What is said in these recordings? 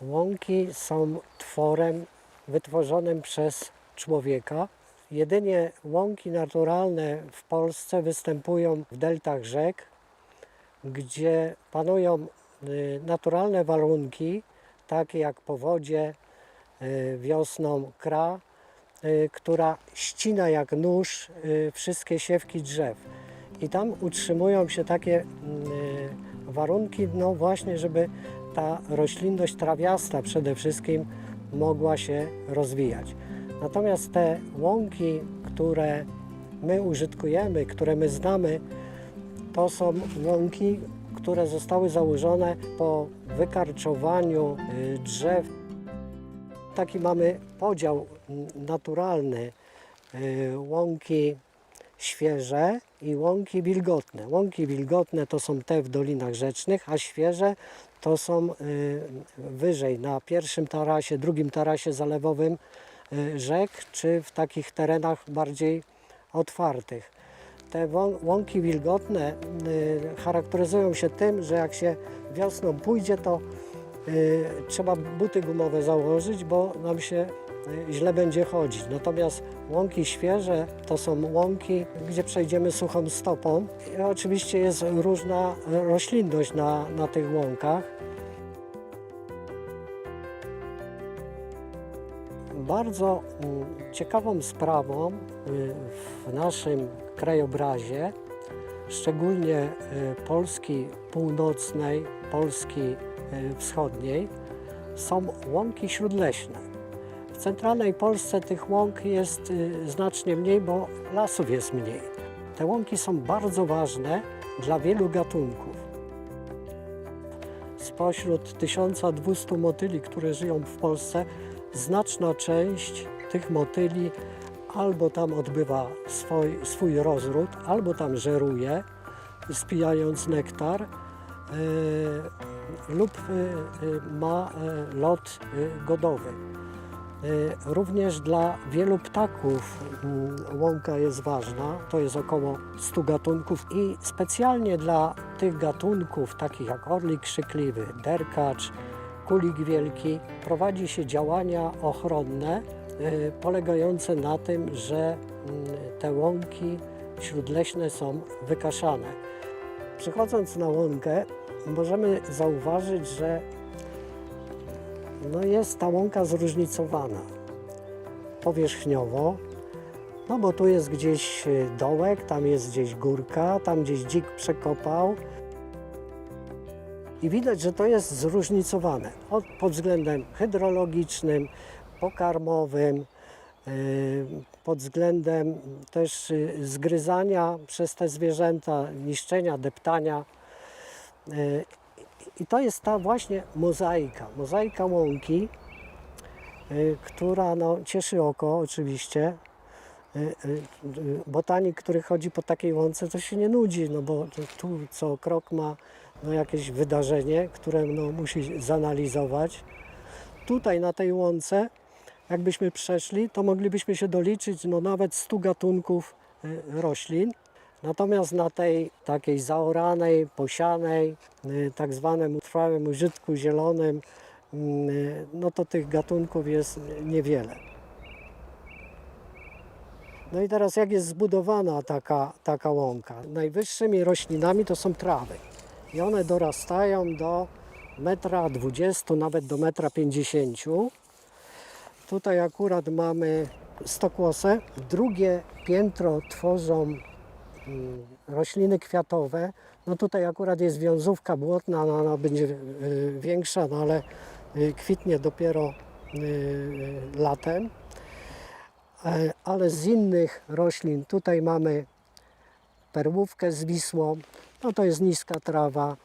Łąki są tworem wytworzonym przez człowieka. Jedynie łąki naturalne w Polsce występują w deltach rzek, gdzie panują y, naturalne warunki, takie jak powodzie, y, wiosną kra, y, która ścina jak nóż wszystkie siewki drzew. I tam utrzymują się takie mm, warunki, no właśnie, żeby ta roślinność trawiasta przede wszystkim mogła się rozwijać. Natomiast te łąki, które my użytkujemy, które my znamy, to są łąki, które zostały założone po wykarczowaniu y, drzew. Taki mamy podział naturalny. y, Łąki świeże i łąki wilgotne. Łąki wilgotne to są te w dolinach rzecznych, a świeże to są y, wyżej na pierwszym tarasie, drugim tarasie zalewowym y, rzek, czy w takich terenach bardziej otwartych. Te łąki wilgotne y, charakteryzują się tym, że jak się wiosną pójdzie, to trzeba buty gumowe założyć, bo nam się źle będzie chodzić. Natomiast łąki świeże to są łąki, gdzie przejdziemy suchą stopą. I oczywiście jest różna roślinność na, na tych łąkach. Bardzo mm, ciekawą sprawą y, w naszym krajobrazie, szczególnie y, Polski północnej, Polski y, wschodniej, są łąki śródleśne. W centralnej Polsce tych łąk jest y, znacznie mniej, bo lasów jest mniej. Te łąki są bardzo ważne dla wielu gatunków. Spośród 1200 motyli, które żyją w Polsce, znaczna część tych motyli albo tam odbywa swój, swój rozród, albo tam żeruje, spijając nektar, e, lub e, ma e, lot godowy. E, Również dla wielu ptaków mm, łąka jest ważna, to jest około 100 gatunków i specjalnie dla tych gatunków, takich jak orlik krzykliwy, derkacz, kulik wielki, prowadzi się działania ochronne e, polegające na tym, że mm, te łąki śródleśne są wykaszane. Przychodząc na łąkę, możemy zauważyć, że no jest ta łąka zróżnicowana powierzchniowo, no bo tu jest gdzieś y, dołek, tam jest gdzieś górka, tam gdzieś dzik przekopał. I widać, że to jest zróżnicowane od, pod względem hydrologicznym, pokarmowym, y, pod względem też y, zgryzania przez te zwierzęta, niszczenia, deptania. I to jest ta właśnie mozaika, mozaika łąki, y, która no, cieszy oko oczywiście. Y, y, Botanik, który chodzi po takiej łące, to się nie nudzi, no bo tu co krok ma no, jakieś wydarzenie, które no, musi zanalizować. Tutaj na tej łące, jakbyśmy przeszli, to moglibyśmy się doliczyć no, nawet 100 gatunków roślin. Natomiast na tej takiej zaoranej, posianej, y, tak zwanym trwałym użytku zielonym, y, no to tych gatunków jest niewiele. No i teraz jak jest zbudowana taka, taka łąka? Najwyższymi roślinami to są trawy. I one dorastają do metra 20, nawet do metra 50. Tutaj akurat mamy stokłosę. Drugie piętro tworzą rośliny kwiatowe. No tutaj akurat jest wiązówka błotna, no ona będzie y, większa, no ale y, kwitnie dopiero y, latem. E, Ale z innych roślin tutaj mamy perłówkę z wisłą, no to jest niska trawa,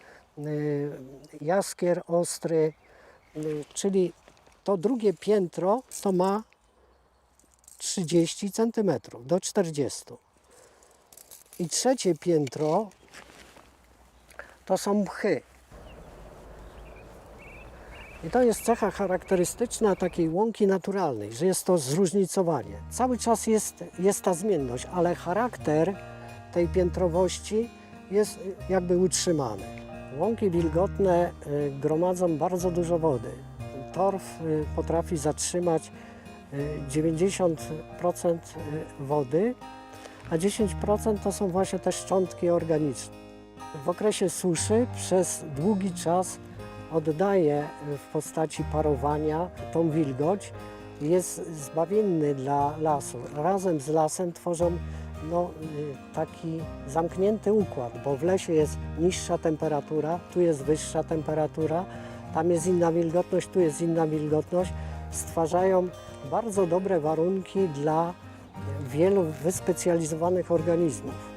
jaskier ostry, czyli to drugie piętro to ma 30 cm do 40. I trzecie piętro to są mchy. I to jest cecha charakterystyczna takiej łąki naturalnej, że jest to zróżnicowanie. Cały czas jest, jest ta zmienność, ale charakter tej piętrowości jest jakby utrzymany. Łąki wilgotne y, gromadzą bardzo dużo wody. torf y, potrafi zatrzymać y, 90% wody, a 10% to są właśnie te szczątki organiczne. W okresie suszy przez długi czas oddaje w postaci parowania tą wilgoć jest zbawienny dla lasu. Razem z lasem tworzą no, y, taki zamknięty układ, bo w lesie jest niższa temperatura, tu jest wyższa temperatura, tam jest inna wilgotność, tu jest inna wilgotność. Stwarzają bardzo dobre warunki dla wielu wyspecjalizowanych organizmów.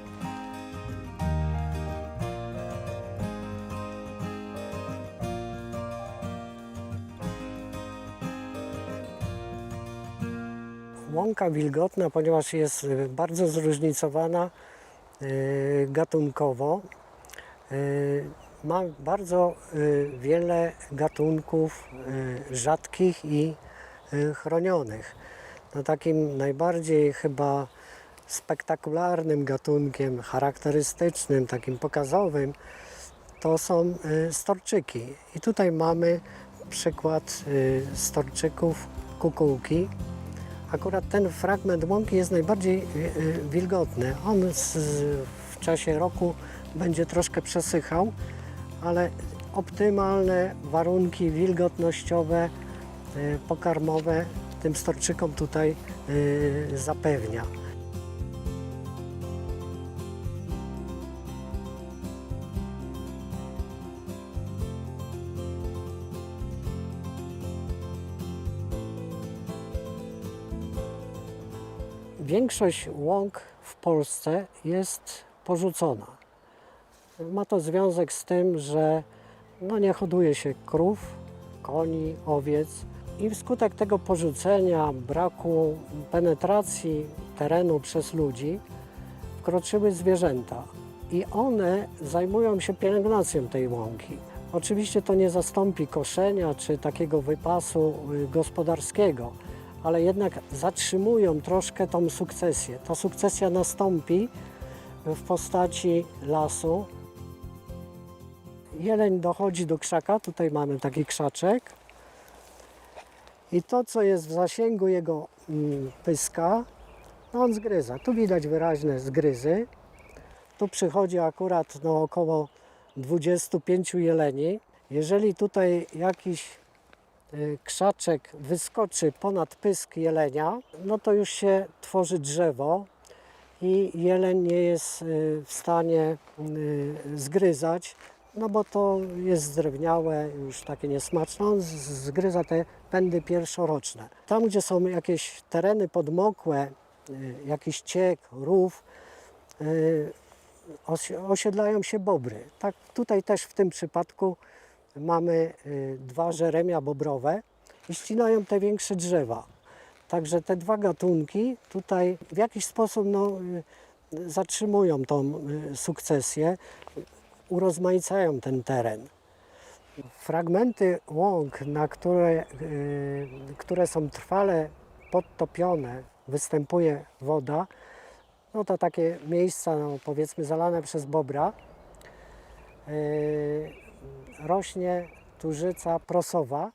Łąka wilgotna, ponieważ jest y, bardzo zróżnicowana y, gatunkowo, y, ma bardzo wiele gatunków rzadkich i chronionych. No takim najbardziej chyba spektakularnym gatunkiem, charakterystycznym, takim pokazowym, to są y, storczyki. I tutaj mamy przykład y, storczyków kukułki. Akurat ten fragment łąki jest najbardziej y, wilgotny. On w czasie roku będzie troszkę przesychał, ale optymalne warunki wilgotnościowe, pokarmowe tym storczykom tutaj y, zapewnia. Większość łąk w Polsce jest porzucona. Ma to związek z tym, że no nie hoduje się krów, koni, owiec i wskutek tego porzucenia, braku penetracji terenu przez ludzi wkroczyły zwierzęta i one zajmują się pielęgnacją tej łąki. Oczywiście to nie zastąpi koszenia czy takiego wypasu y, gospodarskiego, ale jednak zatrzymują troszkę tą sukcesję. Ta sukcesja nastąpi w postaci lasu. Jeleń dochodzi do krzaka, tutaj mamy taki krzaczek. I to, co jest w zasięgu jego mm, pyska, no on zgryza. Tu widać wyraźne zgryzy. Tu przychodzi akurat no, około 25 jeleni. Jeżeli tutaj jakiś y, krzaczek wyskoczy ponad pysk jelenia, no to już się tworzy drzewo i jeleń nie jest y, w stanie y, zgryzać, no bo to jest zdrewniałe, już takie niesmaczne. On zgryza te pędy pierwszoroczne. Tam, gdzie są jakieś tereny podmokłe, y, jakiś ciek, rów, y, osi- osiedlają się bobry. Tak tutaj też w tym przypadku mamy y, dwa żeremia bobrowe i ścinają te większe drzewa. Także te dwa gatunki tutaj w jakiś sposób no, zatrzymują tą sukcesję, urozmaicają ten teren. Fragmenty łąk, na które, y, które są trwale podtopione, występuje woda, no to takie miejsca, no, powiedzmy, zalane przez bobra, y, rośnie tużyca prosowa.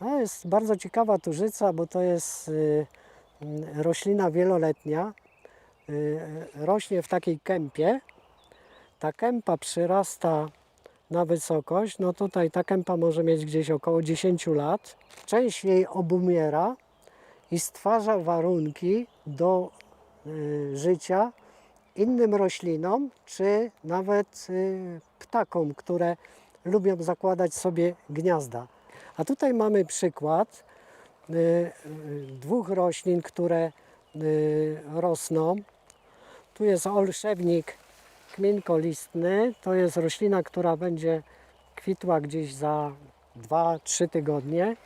No, jest bardzo ciekawa tużyca, bo to jest y, roślina wieloletnia. Rośnie w takiej kępie. Ta kępa przyrasta na wysokość. No tutaj ta kępa może mieć gdzieś około 10 lat. Część jej obumiera i stwarza warunki do y, życia innym roślinom, czy nawet y, ptakom, które lubią zakładać sobie gniazda. A tutaj mamy przykład y, dwóch roślin, które rosną. Tu jest olszewnik kmienkolistny. To jest roślina, która będzie kwitła gdzieś za 2-3 tygodnie.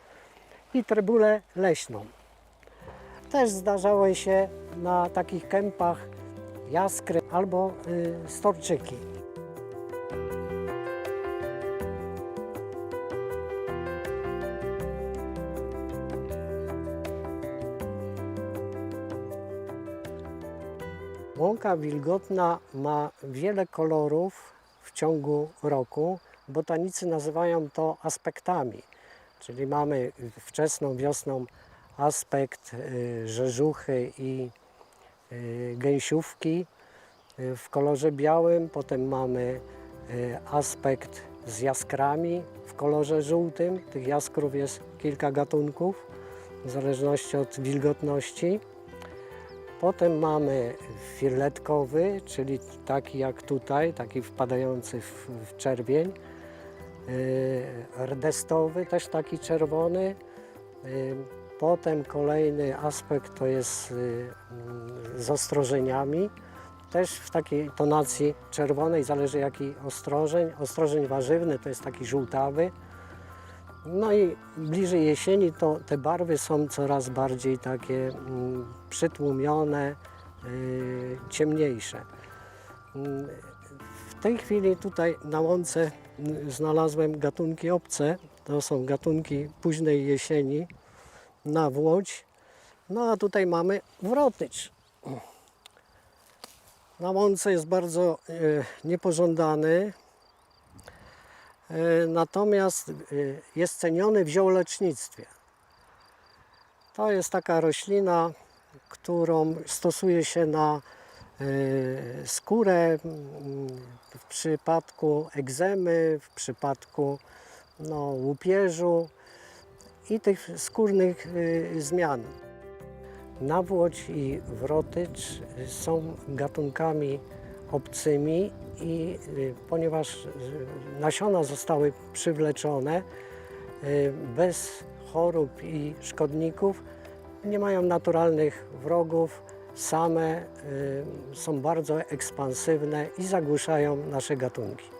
I trybulę leśną. Też zdarzały się na takich kępach jaskry albo y, storczyki. Łąka wilgotna ma wiele kolorów w ciągu roku. Botanicy nazywają to aspektami, Czyli mamy wczesną wiosną aspekt y, rzeżuchy i y, gęsiówki y, w kolorze białym, potem mamy aspekt z jaskrami w kolorze żółtym. Tych jaskrów jest kilka gatunków w zależności od wilgotności. Potem mamy filetkowy, czyli taki jak tutaj, taki wpadający w, w czerwień. Yy, Rdestowy, też taki czerwony. Yy, Potem kolejny aspekt to jest yy, mm, z ostrożeniami. Też w takiej tonacji czerwonej, zależy jaki ostrożeń. Ostrożeń warzywny to jest taki żółtawy. No i bliżej jesieni to te barwy są coraz bardziej takie mm, przytłumione, yy, ciemniejsze. Mm, W tej chwili tutaj na łące mm, znalazłem gatunki obce. To są gatunki późnej jesieni na Włodź. No a tutaj mamy wrotycz. Na łące jest bardzo e, niepożądany, natomiast e, jest ceniony w ziołolecznictwie. To jest taka roślina, którą stosuje się na e, skórę w przypadku egzemy, w przypadku no, łupieżu i tych skórnych e, zmian. Nawłoć i wrotycz są gatunkami obcymi i y, ponieważ y, nasiona zostały przywleczone y, bez chorób i szkodników, nie mają naturalnych wrogów, same są bardzo ekspansywne i zagłuszają nasze gatunki.